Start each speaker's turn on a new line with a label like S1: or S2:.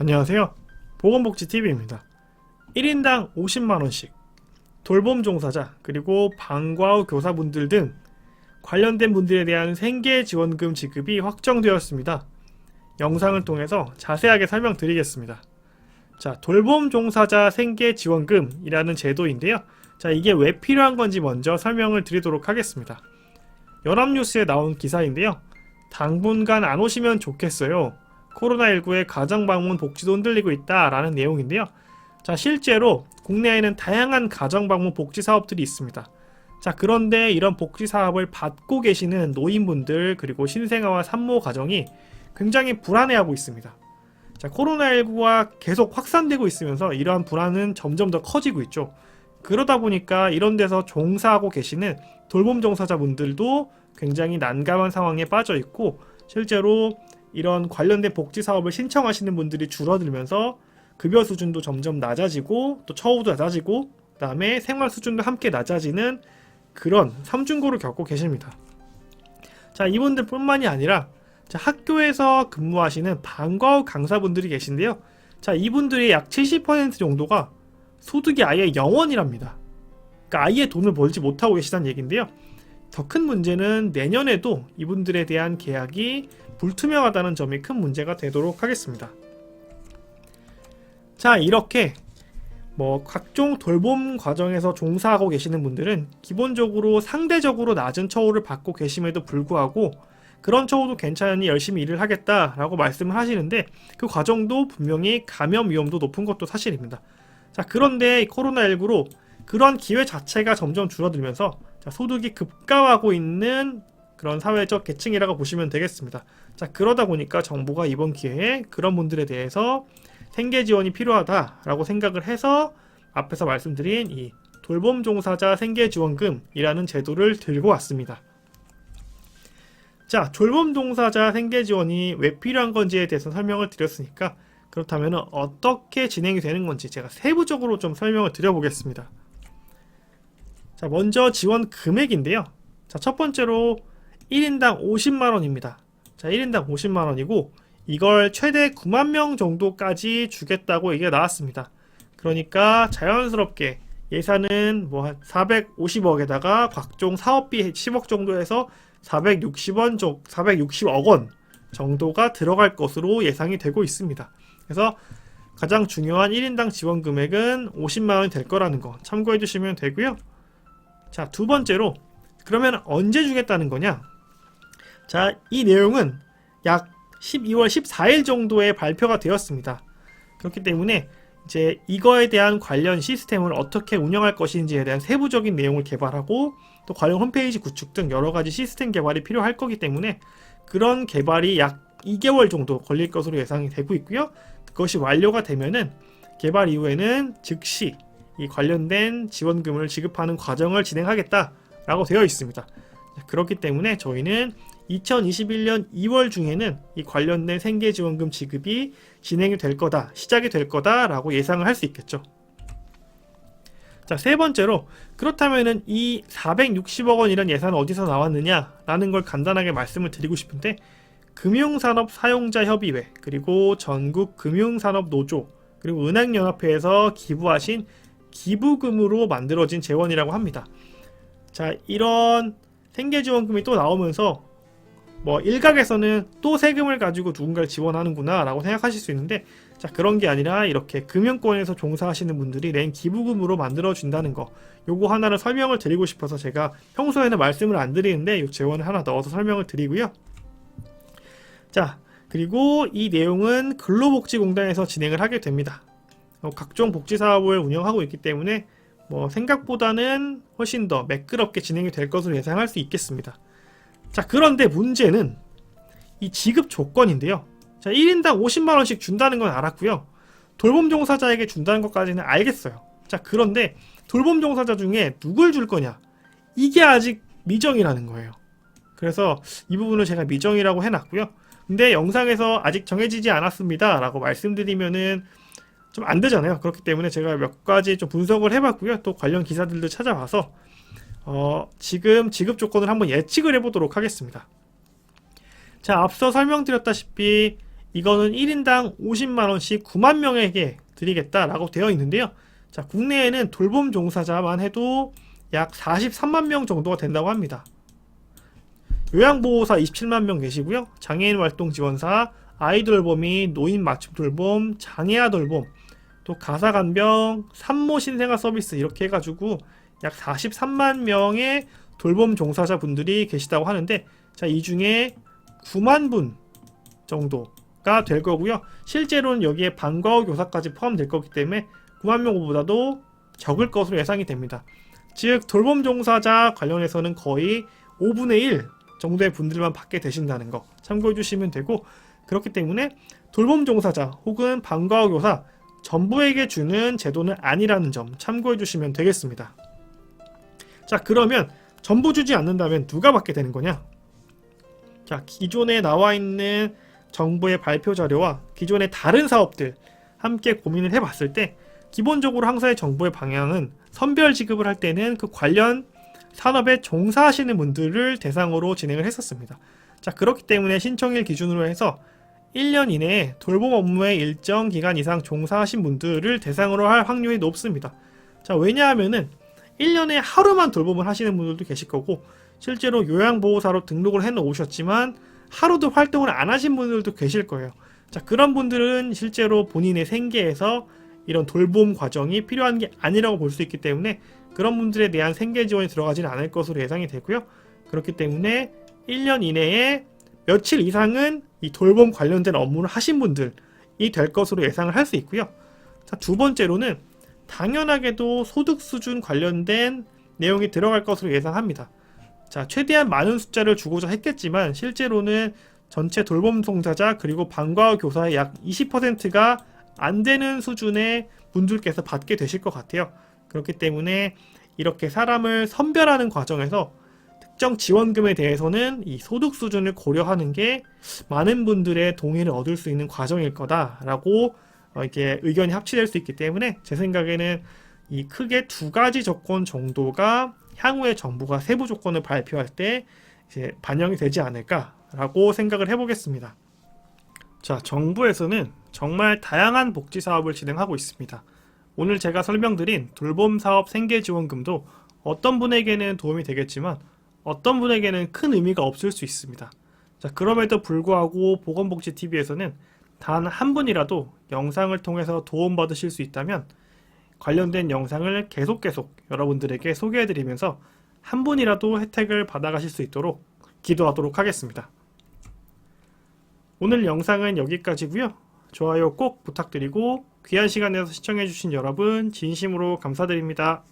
S1: 안녕하세요. 보건복지TV입니다. 1인당 50만원씩 돌봄 종사자 그리고 방과 후 교사분들 등 관련된 분들에 대한 생계 지원금 지급이 확정되었습니다. 영상을 통해서 자세하게 설명드리겠습니다. 자, 돌봄 종사자 생계 지원금이라는 제도인데요. 자, 이게 왜 필요한 건지 먼저 설명을 드리도록 하겠습니다. 연합뉴스에 나온 기사인데요. 당분간 안 오시면 좋겠어요. 코로나19에 가정 방문 복지도 흔들리고 있다라는 내용인데요. 자, 실제로 국내에는 다양한 가정 방문 복지 사업들이 있습니다. 자, 그런데 이런 복지 사업을 받고 계시는 노인분들 그리고 신생아와 산모 가정이 굉장히 불안해하고 있습니다. 자, 코로나19가 계속 확산되고 있으면서 이러한 불안은 점점 더 커지고 있죠. 그러다 보니까 이런 데서 종사하고 계시는 돌봄 종사자분들도 굉장히 난감한 상황에 빠져 있고 실제로 이런 관련된 복지 사업을 신청하시는 분들이 줄어들면서 급여 수준도 점점 낮아지고 또 처우도 낮아지고 그다음에 생활 수준도 함께 낮아지는 그런 삼중고를 겪고 계십니다. 자, 이분들뿐만이 아니라 자, 학교에서 근무하시는 방과 후 강사분들이 계신데요. 자, 이분들의 약 70% 정도가 소득이 아예 0원이랍니다. 그러니까 아예 돈을 벌지 못하고 계시다는 얘기인데요. 더 큰 문제는 내년에도 이분들에 대한 계약이 불투명하다는 점이 큰 문제가 되도록 하겠습니다. 자, 이렇게 뭐 각종 돌봄 과정에서 종사하고 계시는 분들은 기본적으로 상대적으로 낮은 처우를 받고 계심에도 불구하고 그런 처우도 괜찮으니 열심히 일을 하겠다라고 말씀을 하시는데 그 과정도 분명히 감염 위험도 높은 것도 사실입니다. 자, 그런데 코로나19로 그런 기회 자체가 점점 줄어들면서 자, 소득이 급감하고 있는 그런 사회적 계층이라고 보시면 되겠습니다. 자, 그러다 보니까 정부가 이번 기회에 그런 분들에 대해서 생계 지원이 필요하다라고 생각을 해서 앞에서 말씀드린 이 돌봄 종사자 생계 지원금이라는 제도를 들고 왔습니다. 자, 돌봄 종사자 생계 지원이 왜 필요한 건지에 대해서 설명을 드렸으니까 그렇다면 어떻게 진행이 되는 건지 제가 세부적으로 좀 설명을 드려보겠습니다. 자, 먼저 지원 금액인데요. 자, 첫 번째로 1인당 50만 원입니다. 자, 1인당 50만 원이고 이걸 최대 9만 명 정도까지 주겠다고 얘기가 나왔습니다. 그러니까 자연스럽게 예산은 뭐 한 450억에다가 각종 사업비 10억 정도에서 460원 정 460억 원 정도가 들어갈 것으로 예상이 되고 있습니다. 그래서 가장 중요한 1인당 지원 금액은 50만 원이 될 거라는 거 참고해 주시면 되고요. 자, 두 번째로 그러면 언제 주겠다는 거냐? 자, 이 내용은 약 12월 14일 정도에 발표가 되었습니다. 그렇기 때문에 이제 이거에 대한 관련 시스템을 어떻게 운영할 것인지에 대한 세부적인 내용을 개발하고 또 관련 홈페이지 구축 등 여러 가지 시스템 개발이 필요할 거기 때문에 그런 개발이 약 2개월 정도 걸릴 것으로 예상이 되고 있고요. 그것이 완료가 되면은 개발 이후에는 즉시 이 관련된 지원금을 지급하는 과정을 진행하겠다라고 되어 있습니다. 그렇기 때문에 저희는 2021년 2월 중에는 이 관련된 생계 지원금 지급이 진행이 될 거다, 시작이 될 거다라고 예상을 할 수 있겠죠. 자, 세 번째로 그렇다면은 이 460억 원이라는 예산은 어디서 나왔느냐라는 걸 간단하게 말씀을 드리고 싶은데 금융산업 사용자 협의회 그리고 전국 금융산업 노조 그리고 은행연합회에서 기부하신 기부금으로 만들어진 재원이라고 합니다. 자, 이런 생계지원금이 또 나오면서 뭐 일각에서는 또 세금을 가지고 누군가를 지원하는구나라고 생각하실 수 있는데 자 그런 게 아니라 이렇게 금융권에서 종사하시는 분들이 낸 기부금으로 만들어 준다는 거 요거 하나를 설명을 드리고 싶어서 제가 평소에는 말씀을 안 드리는데 요 재원을 하나 넣어서 설명을 드리고요. 자 그리고 이 내용은 근로복지공단에서 진행을 하게 됩니다. 어, 각종 복지 사업을 운영하고 있기 때문에 뭐 생각보다는 훨씬 더 매끄럽게 진행이 될 것으로 예상할 수 있겠습니다. 자, 그런데 문제는 이 지급 조건인데요. 자, 1인당 50만원씩 준다는 건 알았고요. 돌봄 종사자에게 준다는 것까지는 알겠어요. 자, 그런데 돌봄 종사자 중에 누굴 줄 거냐? 이게 아직 미정이라는 거예요. 그래서 이 부분을 제가 미정이라고 해놨고요. 근데 영상에서 아직 정해지지 않았습니다. 라고 말씀드리면은 좀 안 되잖아요. 그렇기 때문에 제가 몇 가지 좀 분석을 해봤고요. 또 관련 기사들도 찾아봐서 어, 지금 지급 조건을 한번 예측을 해보도록 하겠습니다. 자, 앞서 설명드렸다시피 이거는 1인당 50만원씩 9만 명에게 드리겠다라고 되어 있는데요. 자, 국내에는 돌봄 종사자만 해도 약 43만 명 정도가 된다고 합니다. 요양보호사 27만 명 계시고요. 장애인 활동 지원사, 아이돌봄이, 노인 맞춤 돌봄, 장애아 돌봄, 또 가사간병, 산모 신생아 서비스 이렇게 해가지고 약 43만 명의 돌봄 종사자 분들이 계시다고 하는데 자, 이 중에 9만 분 정도가 될 거고요. 실제로는 여기에 방과후 교사까지 포함될 거기 때문에 9만 명보다도 적을 것으로 예상이 됩니다. 즉 돌봄 종사자 관련해서는 거의 5분의 1 정도의 분들만 받게 되신다는 거 참고해 주시면 되고 그렇기 때문에 돌봄 종사자 혹은 방과후 교사 전부에게 주는 제도는 아니라는 점 참고해 주시면 되겠습니다. 자 그러면 전부 주지 않는다면 누가 받게 되는 거냐? 자 기존에 나와 있는 정부의 발표 자료와 기존의 다른 사업들 함께 고민을 해봤을 때 기본적으로 항상 정부의 방향은 선별 지급을 할 때는 그 관련 산업에 종사하시는 분들을 대상으로 진행을 했었습니다. 자, 그렇기 때문에 신청일 기준으로 해서 1년 이내에 돌봄 업무에 일정 기간 이상 종사하신 분들을 대상으로 할 확률이 높습니다. 자, 왜냐하면은 1년에 하루만 돌봄을 하시는 분들도 계실 거고 실제로 요양보호사로 등록을 해 놓으셨지만 하루도 활동을 안 하신 분들도 계실 거예요. 자, 그런 분들은 실제로 본인의 생계에서 이런 돌봄 과정이 필요한 게 아니라고 볼 수 있기 때문에 그런 분들에 대한 생계 지원이 들어가지는 않을 것으로 예상이 되고요. 그렇기 때문에 1년 이내에 며칠 이상은 이 돌봄 관련된 업무를 하신 분들이 될 것으로 예상을 할 수 있고요. 자, 두 번째로는 당연하게도 소득 수준 관련된 내용이 들어갈 것으로 예상합니다. 자, 최대한 많은 숫자를 주고자 했겠지만 실제로는 전체 돌봄 종사자 그리고 방과후 교사의 약 20%가 안 되는 수준의 분들께서 받게 되실 것 같아요. 그렇기 때문에 이렇게 사람을 선별하는 과정에서 특정 지원금에 대해서는 이 소득 수준을 고려하는 게 많은 분들의 동의를 얻을 수 있는 과정일 거다라고 어, 이렇게 의견이 합치될 수 있기 때문에 제 생각에는 이 크게 두 가지 조건 정도가 향후에 정부가 세부 조건을 발표할 때 이제 반영이 되지 않을까라고 생각을 해보겠습니다. 자, 정부에서는 정말 다양한 복지 사업을 진행하고 있습니다. 오늘 제가 설명드린 돌봄 사업 생계 지원금도 어떤 분에게는 도움이 되겠지만 어떤 분에게는 큰 의미가 없을 수 있습니다. 자, 그럼에도 불구하고 보건복지TV에서는 단 한 분이라도 영상을 통해서 도움받으실 수 있다면 관련된 영상을 계속 계속 여러분들에게 소개해드리면서 한 분이라도 혜택을 받아가실 수 있도록 기도하도록 하겠습니다. 오늘 영상은 여기까지고요. 좋아요 꼭 부탁드리고 귀한 시간 내서 시청해주신 여러분 진심으로 감사드립니다.